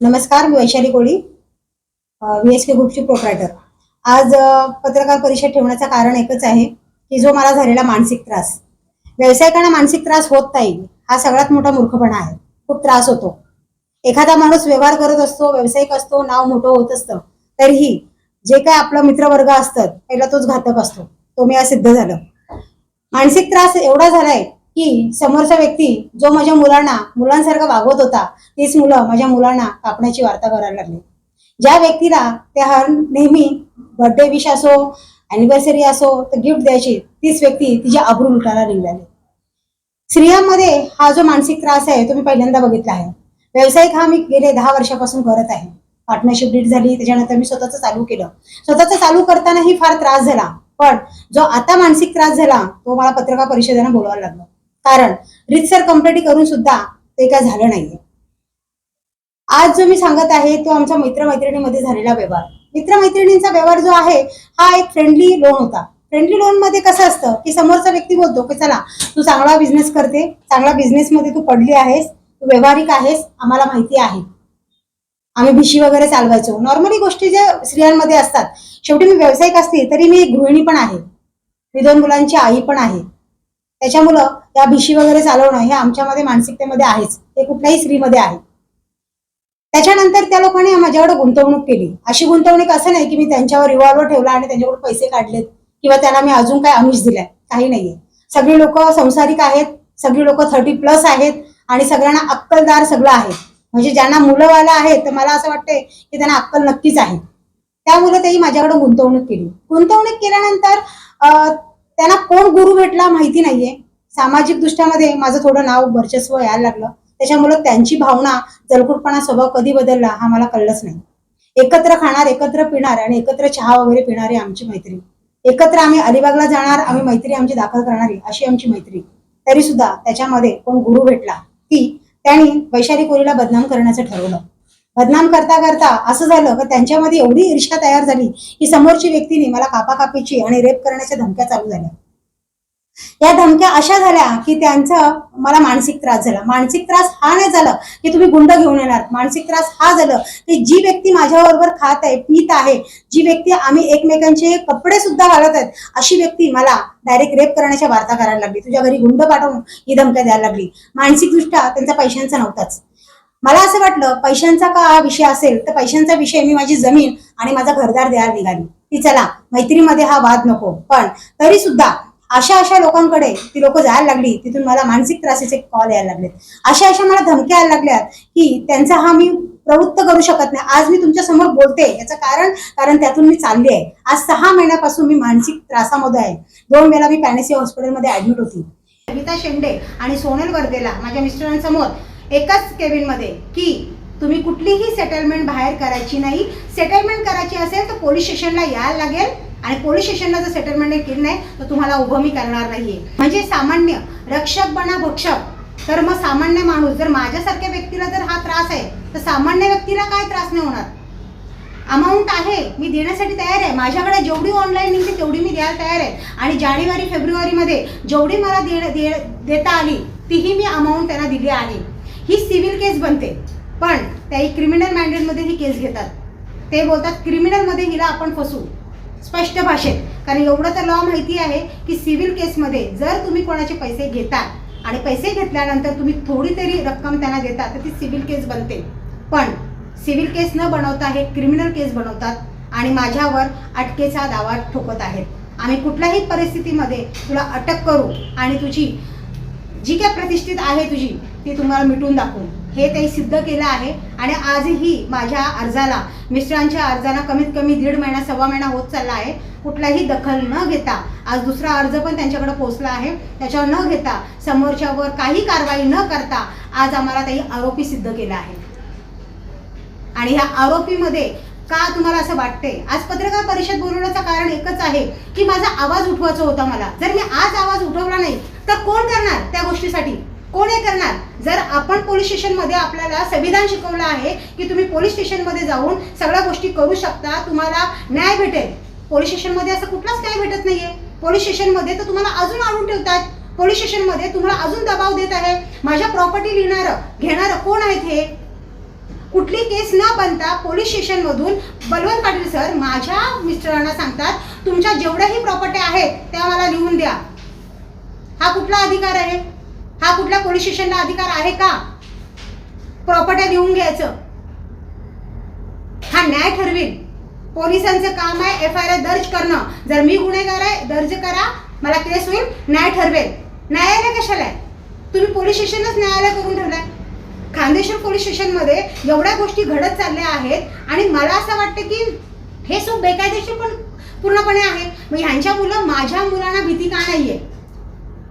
नमस्कार मी Vaishali Koli V S K ग्रुपची proprietor आज पत्रकार परिषद ठेवण्याचं कारण एकच आहे की जो मला झालेला मानसिक त्रास व्यावसायिकांना मानसिक त्रास होत नाही हा सगळ्यात मोठा मूर्खपणा आहे. खूप त्रास होतो. एखादा माणूस व्यवहार करत असतो व्यावसायिक असतो नाव मोठं होत असतं तरीही जे काय आपलं मित्रवर्ग असतात पहिला तोच घातक असतो. तो मी आज सिद्ध झालं. मानसिक त्रास एवढा झालाय की समोरचा व्यक्ती जो माझ्या मुलांना मुलांसारखा वागवत होता तीच मुलं माझ्या मुलांना कापण्याची वार्ता करायला लागली. ज्या व्यक्तीला त्या हर नेहमी बर्थडे विश असो अॅनिव्हर्सरी असो तर गिफ्ट द्यायची तीच व्यक्ती तिच्या आबरू लुटायला निघाली. स्त्रियांमध्ये हा जो मानसिक त्रास आहे तो मी पहिल्यांदा बघितला आहे. व्यावसायिक हा मी गेले दहा वर्षापासून करत आहे. पार्टनरशिप डीट झाली त्याच्यानंतर मी स्वतःच चालू केलं. स्वतःचं चालू करतानाही फार त्रास झाला. पण जो आता मानसिक त्रास झाला तो मला पत्रकार परिषदेनं बोलवायला लागलं. कारण रितसर कंप्लेंट करून सुद्धा ते काय झालं नाहीये. आज जो मी सांगत आहे तो आमच्या मित्रमैत्रिणीमध्ये झालेला व्यवहार. मित्रमैत्रिणींचा व्यवहार जो आहे हा एक फ्रेंडली लोन होता. फ्रेंडली लोनमध्ये कसं असतं की समोरचा व्यक्ती बोलतो की चला तू चांगला बिझनेस करते चांगला बिझनेस मध्ये तू पडली आहेस तू व्यवहारिक आहेस आम्हाला माहिती आहे. आम्ही भिशी वगैरे चालवायचो. नॉर्मली गोष्टी ज्या स्त्रियांमध्ये असतात शेवटी मी व्यावसायिक असते तरी मी एक गृहिणी पण आहे. मी दोन मुलांची आई पण आहे. त्याच्यामुळं या भिशी वगैरे चालवणं हे आमच्यामध्ये मानसिकतेमध्ये आहेच. हे कुठल्याही स्त्रीमध्ये आहे. त्याच्यानंतर त्या लोकांनी माझ्याकडे गुंतवणूक केली. अशी गुंतवणूक असं नाही की मी त्यांच्यावर रिव्हॉल्वर ठेवला आणि त्यांच्याकडून पैसे काढलेत किंवा त्यांना मी अजून काय आमिष दिलाय. काही नाहीये. सगळी लोक संसारिक आहेत. सगळी लोक थर्टी प्लस आहेत आणि सगळ्यांना अक्कलदार सगळं आहे. म्हणजे ज्यांना मुलंवाला आहेत तर मला असं वाटतंय की त्यांना अक्कल नक्कीच आहे. त्यामुळे त्यांनी माझ्याकडे गुंतवणूक केली. गुंतवणूक केल्यानंतर त्यांना कोण गुरु भेटला माहिती नाहीये. सामाजिक दृष्ट्यामध्ये माझं थोडं नाव वर्चस्व यायला लागलं. त्याच्यामुळे त्यांची भावना जलकुटपणा स्वभाव कधी बदलला हा मला कळलंच नाही. एकत्र खाणार एकत्र पिणार आणि एकत्र चहा वगैरे पिणारी आमची मैत्री. एकत्र आम्ही अलिबागला जाणार आम्ही मैत्री आमची दाखल करणारी अशी आमची मैत्री. तरी सुद्धा त्याच्यामध्ये कोण गुरु भेटला की त्यांनी वैशाली कोरीला बदनाम करण्याचं ठरवलं. बदनाम करता करता असं झालं की त्यांच्यामध्ये एवढी ईर्ष्या तयार झाली की समोरची व्यक्तीने मला कापाकापीची आणि रेप करण्याच्या धमक्या चालू झाल्या. या धमक्या अशा झाल्या की त्यांचा मला मानसिक त्रास झाला. मानसिक त्रास हा नाही झाला की तुम्ही गुंड घेऊन येणार. मानसिक त्रास हा झालं की जी व्यक्ती माझ्याबरोबर खात आहे पित आहे जी व्यक्ती आम्ही एकमेकांचे कपडे सुद्धा घालत आहेत अशी व्यक्ती मला डायरेक्ट रेप करण्याच्या वार्ता करायला लागली. तुझ्या घरी गुंड पाठवून ही धमक्या द्यायला लागली. मानसिकदृष्ट्या त्यांचा पैशांचा नव्हताच. मला असं वाटलं पैशांचा का विषय असेल तर पैशांचा विषय मी माझी जमीन आणि माझा घरदार द्यायला निघाली. की चला मैत्रीमध्ये हा वाद नको. पण तरी सुद्धा अशा अशा लोकांकडे ती लोक जायला लागली तिथून मला मानसिक त्रासाचे कॉल यायला लागले अशा अशा मला धमक्या यायला लागल्यात की त्यांचा हा मी प्रवृत्त करू शकत नाही. आज मी तुमच्यासमोर बोलते याचं कारण कारण त्यातून मी चालली आहे. आज सहा महिन्यापासून मी मानसिक त्रासामध्ये आहे. दोन वेळा मी पॅनेसी हॉस्पिटलमध्ये ऍडमिट होती. कविता शेंडे आणि सोनल वर्देला माझ्या मिस्टरांसमोर एकाच केबिनमध्ये की तुम्ही कुठलीही सेटलमेंट बाहेर करायची नाही. सेटलमेंट करायची असेल तर पोलीस स्टेशनला यायला लागेल आणि पोलीस स्टेशनला जर सेटलमेंट केली नाही तर तुम्हाला उभं मी करणार नाही म्हणजे सामान्य रक्षक बना भक्षक. तर मग सामान्य माणूस जर माझ्यासारख्या व्यक्तीला जर हा त्रास आहे तर सामान्य व्यक्तीला काय त्रास नाही होणार? अमाऊंट आहे मी देण्यासाठी तयार आहे. माझ्याकडे जेवढी ऑनलाईन निघते तेवढी मी द्यायला तयार आहे. आणि जानेवारी फेब्रुवारीमध्ये जेवढी मला दे, दे, देता आली तीही मी अमाऊंट त्यांना दिली आहे. ही सिव्हिल केस बनते. पण त्याही क्रिमिनल मॅन्डेटमध्ये ही केस घेतात. ते बोलतात क्रिमिनलमध्ये हिला आपण फसू स्पष्ट भाषेत. कारण एवढं तर लॉ माहिती आहे की सिव्हिल केसमध्ये जर तुम्ही कोणाचे पैसे घेता आणि पैसे घेतल्यानंतर तुम्ही थोडी तरी रक्कम त्यांना देता तर ती सिव्हिल केस बनते. पण सिव्हिल केस न बनवता हे क्रिमिनल केस बनवतात आणि माझ्यावर अटकेचा दावा ठोकत आहेत. आम्ही कुठल्याही परिस्थितीमध्ये तुला अटक करू आणि तुझी जी काय प्रतिष्ठित आहे तुझी ती तुम्हाला मिटून दाखवून. हे ते सिद्ध केलं आहे आणि आजही माझ्या अर्जाला मिस्टरांच्या अर्जाला कमीत कमी दीड महिना सव्वा महिना होत चालला आहे. कुठलाही दखल न घेता आज दुसरा अर्ज पण त्यांच्याकडे पोहोचला आहे. त्याच्यावर न घेता समोरच्यावर काही कारवाई न करता आज आम्हाला त्याही आरोपी सिद्ध केला आहे. आणि ह्या आरोपीमध्ये का तुम्हाला असं वाटते आज पत्रकार परिषद बोलवण्याचं कारण एकच आहे की माझा आवाज उठवायचा होता मला. जर मी आज आवाज उठवला नाही तर कोण करणार त्या गोष्टीसाठी? कोण हे करणार? जर आपण पोलीस स्टेशनमध्ये आपल्याला संविधान शिकवलं आहे की तुम्ही पोलीस स्टेशनमध्ये जाऊन सगळ्या गोष्टी करू शकता तुम्हाला न्याय भेटेल. पोलीस स्टेशनमध्ये असं कुठलाच न्याय भेटत नाहीये. पोलीस स्टेशनमध्ये तर तुम्हाला अजून आणून ठेवतात. पोलीस स्टेशनमध्ये तुम्हाला अजून दबाव देत आहे. माझ्या प्रॉपर्टी लिहिणारं घेणारं कोण आहेत हे? कुठली केस न बनता पोलीस स्टेशनमधून बलवंत पाटील सर माझ्या मिस्टरांना सांगतात तुमच्या जेवढ्याही प्रॉपर्टी आहेत त्या मला लिहून द्या. हा कुठला अधिकार आहे? हा कुठल्या पोलीस स्टेशनला अधिकार आहे का? प्रॉपर्टी लिहून घ्यायचं. हा न्याय ठरवेल. पोलिसांचं काम आहे एफ आय आर दर्ज करणं. जर मी गुन्हेगार आहे दर्ज करा. मला केस होईल न्याय ठरवेल. न्यायालय कशाला आहे? तुम्ही पोलीस स्टेशनच न्यायालय करून ठेवलाय. खांदेश्वर पोलीस स्टेशनमध्ये एवढ्या गोष्टी घडत चालल्या आहेत आणि मला असं वाटतं की हे सो बेकायदेशीर पण पूर्णपणे आहे. मग ह्यांच्या मुलं माझ्या मुलांना भीती का आहे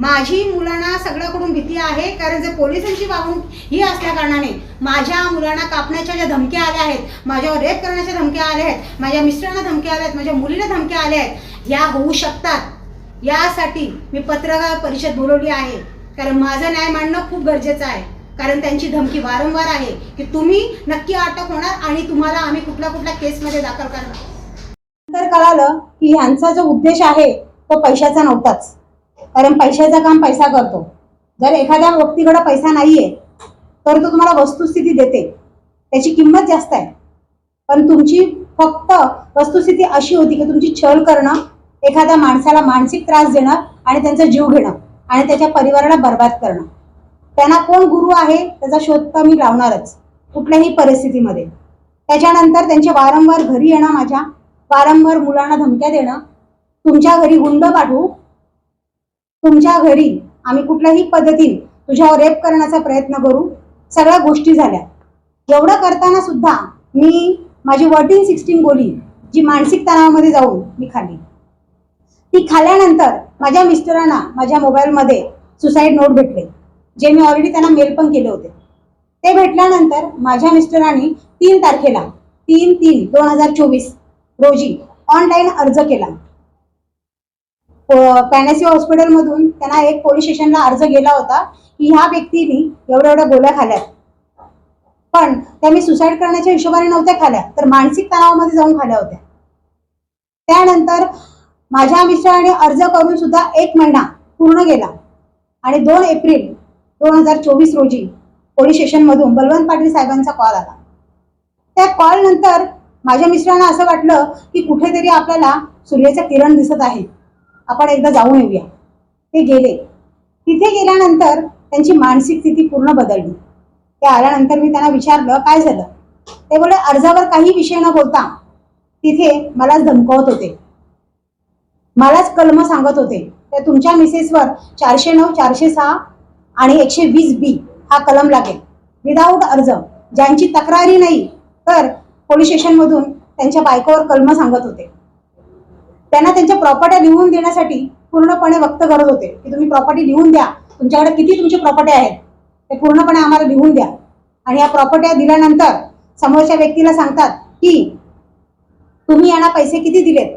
माझी मुलांना सगळ्याकडून भीती आहे कारण जर पोलिसांची वागणूक ही असल्या कारणाने माझ्या मुलांना कापण्याच्या ज्या धमक्या आल्या आहेत माझ्यावर रेप करण्याच्या धमक्या आल्या आहेत माझ्या मिस्टरांना धमक्या आल्या आहेत माझ्या मुलीला धमक्या आल्या आहेत ह्या होऊ शकतात. यासाठी मी पत्रकार परिषद बोलवली आहे. कारण माझं न्याय मांडणं खूप गरजेचं आहे. कारण त्यांची धमकी वारंवार आहे की तुम्ही नक्की अटक होणार आणि तुम्हाला आम्ही कुठल्या कुठल्या केसमध्ये दाखल करणार. नंतर कळालं की ह्यांचा जो उद्देश आहे तो पैशाचा नव्हताच. कारण पैशाचं काम पैसा करतो. जर एखाद्या व्यक्तीकडे पैसा नाहीये तर तो तुम्हाला वस्तुस्थिती देते. त्याची किंमत जास्त आहे. पण तुमची फक्त वस्तुस्थिती अशी होती की तुमची छळ करणं एखाद्या माणसाला मानसिक त्रास देणं आणि त्यांचा जीव घेणं आणि त्याच्या परिवाराला बर्बाद करणं. त्यांना कोण गुरु आहे त्याचा शोध तर मी लावणारच कुठल्याही परिस्थितीमध्ये. त्याच्यानंतर त्यांचे वारंवार घरी येणं माझ्या वारंवार मुलांना धमक्या देणं तुमच्या घरी गुंड पाठवू तुमच्या घरी आम्ही कुठल्याही पद्धतीने तुझ्यावर रेप करण्याचा प्रयत्न करू. सगळ्या गोष्टी झाल्या. एवढं करताना सुद्धा मी माझी वर्टिंग सिक्स्टीन गोळी जी मानसिक तणावामध्ये जाऊन मी खाल्ली. ती खाल्ल्यानंतर माझ्या मिस्टरांना माझ्या मोबाईलमध्ये सुसाईड नोट भेटले जे मी ऑलरेडी त्यांना मेल पण केले होते. ते भेटल्यानंतर माझ्या मिस्टरांनी तीन तारखेला तीन तीन दोन हजार चोवीस रोजी ऑनलाईन अर्ज केला. पॅनेसी हॉस्पिटलमधून त्यांना एक पोलीस स्टेशनला अर्ज गेला होता की ह्या व्यक्तीने एवढ्या एवढ्या गोळ्या खाल्यात. पण त्या मी सुसाईड करण्याच्या हिशोबाने नव्हत्या खाल्या तर मानसिक तणावामध्ये जाऊन खाल्या होत्या. त्यानंतर माझ्या मिस्टराने अर्ज करून सुद्धा एक महिना पूर्ण गेला आणि दोन एप्रिल दोन हजार चोवीस रोजी पोलीस स्टेशनमधून बलवंत पाटील साहेबांचा कॉल आला. त्या कॉल नंतर माझ्या मिस्टरांना असं वाटलं की कुठेतरी आपल्याला सूर्याचं किरण दिसत आहे. आपण एकदा जाऊन येऊया. ते गेले. तिथे गेल्यानंतर त्यांची मानसिक स्थिती पूर्ण बदलली. ते आल्यानंतर मी त्यांना विचारलं काय झालं? ते बोले अर्जावर काही विषय न बोलता तिथे मलाच धमकवत होते. मलाच कलम सांगत होते. तर तुमच्या मिसेसवर चारशे नऊ चारशे सहा आणि एकशे वीस बी हा कलम लागेल. विदाऊट अर्ज. ज्यांची तक्रारी नाही तर पोलीस स्टेशनमधून त्यांच्या बायकोवर कलम सांगत होते. त्यांना त्यांच्या प्रॉपर्ट्या लिहून देण्यासाठी पूर्णपणे वक्त करत होते. की तुम्ही प्रॉपर्टी लिहून द्या. तुमच्याकडे किती तुमची प्रॉपर्टी आहेत ते पूर्णपणे आम्हाला लिहून द्या. आणि या प्रॉपर्ट्या दिल्यानंतर समोरच्या व्यक्तीला सांगतात की तुम्ही यांना पैसे किती दिलेत?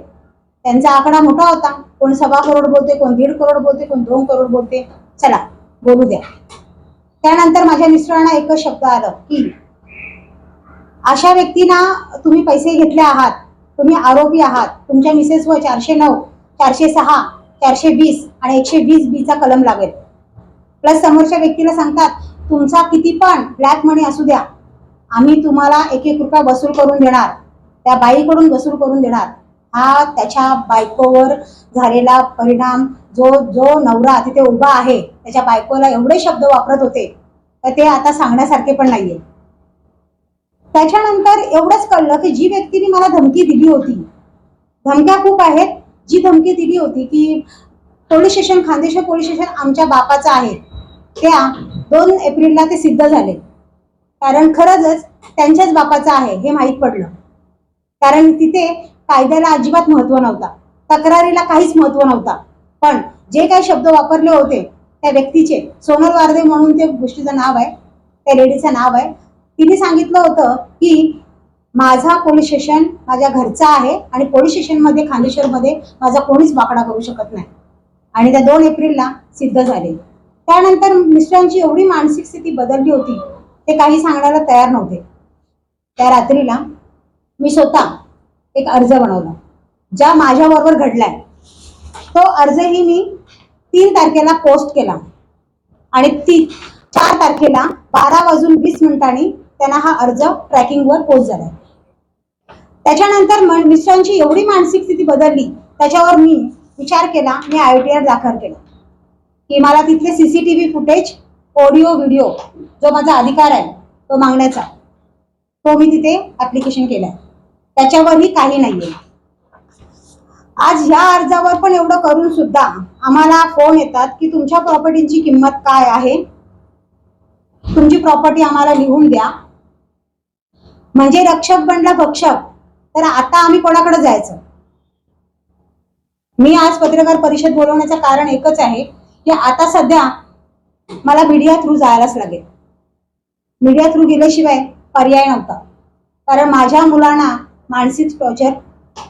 त्यांचा आकडा मोठा होता. कोण सव्वा करोड बोलते कोण दीड करोड बोलते कोण दोन करोड बोलते. चला बोलू द्या. त्यानंतर माझ्या मिस्टरांना एकच शब्द आलं की अशा व्यक्तींना तुम्ही पैसे घेतले आहात तुम्ही आरोपी आहात. तुमच्या मिसेसवर चारशे नऊ चारशे सहा चारशे वीस आणि एकशे वीस बीचा कलम लागेल. प्लस समोरच्या व्यक्तीला सांगतात तुमचा किती पण ब्लॅक मनी असू द्या. आम्ही तुम्हाला एक एक रुपया वसूल करून देणार. त्या बाईकडून वसूल करून देणार. हा त्याच्या बायकोवर झालेला परिणाम जो जो नवरा तिथे उभा आहे त्याच्या बायकोला एवढे शब्द वापरत होते तर ते आता सांगण्यासारखे पण नाहीये. त्याच्यानंतर एवढंच कळलं की जी व्यक्तीने मला धमकी दिली होती धमक्या खूप आहेत जी धमकी दिली होती की police station Khandeshwar police station आमच्या बापाचं आहे त्या दोन एप्रिलला ते सिद्ध झाले. कारण खरंच त्यांच्याच बापाचं आहे हे माहीत पडलं. कारण तिथे कायद्याला अजिबात महत्त्व नव्हता तक्रारीला काहीच महत्त्व नव्हता. पण जे काही शब्द वापरले होते त्या व्यक्तीचे सोनल वारदे म्हणून ते गोष्टीचं नाव आहे त्या लेडीचं नाव आहे तिने सांगितलं होतं की माझा पोलीस स्टेशन माझ्या घरचा आहे आणि पोलीस स्टेशनमध्ये खांदेश्वरमध्ये माझा कोणीच वाकडा करू शकत नाही. आणि त्या दोन एप्रिलला सिद्ध झाले. त्यानंतर मिस्टरांची एवढी मानसिक स्थिती बदलली होती ते काही सांगण्याला तयार नव्हते. त्या रात्रीला मी स्वतः एक अर्ज बनवला ज्या माझ्याबरोबर घडलाय. तो अर्जही मी तीन तारखेला पोस्ट केला आणि ती चार तारखेला बारा वाजून वीस मिनिटांनी त्यांना हा अर्ज ट्रॅकिंगवर पोस्ट झालाय. त्याच्यानंतर मिस्टरांची एवढी मानसिक स्थिती बदलली त्याच्यावर मी विचार केला मी आय टी आर दाखल केला. की मला तिथले सीसीटीव्ही फुटेज ऑडिओ व्हिडिओ जो माझा अधिकार आहे तो मागण्याचा तो मी तिथे ऍप्लिकेशन केलाय. त्याच्यावरही काही नाहीये. आज ह्या अर्जावर पण एवढं करून सुद्धा आम्हाला फोन येतात की तुमच्या प्रॉपर्टीची किंमत काय आहे? तुमची प्रॉपर्टी आम्हाला लिहून द्या. म्हणजे रक्षक बनला भक्षक तर आता आम्ही कोणाकडे जायचं? मी आज पत्रकार परिषद बोलवण्याचं कारण एकच आहे की आता सध्या मला मीडिया थ्रू जायलाच लागेल. मीडिया थ्रू गेल्याशिवाय पर्याय नव्हता. कारण माझ्या मुलांना मानसिक टॉर्चर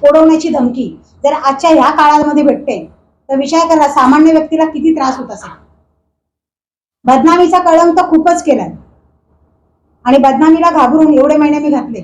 ओढवण्याची धमकी जर आजच्या ह्या काळामध्ये भेटते तर विचार करा सामान्य व्यक्तीला किती त्रास होत असेल? बदनामीचा कळंक तर खूपच केलाय. आणि बदनामीला घाबरून एवढे महिने मी घातले.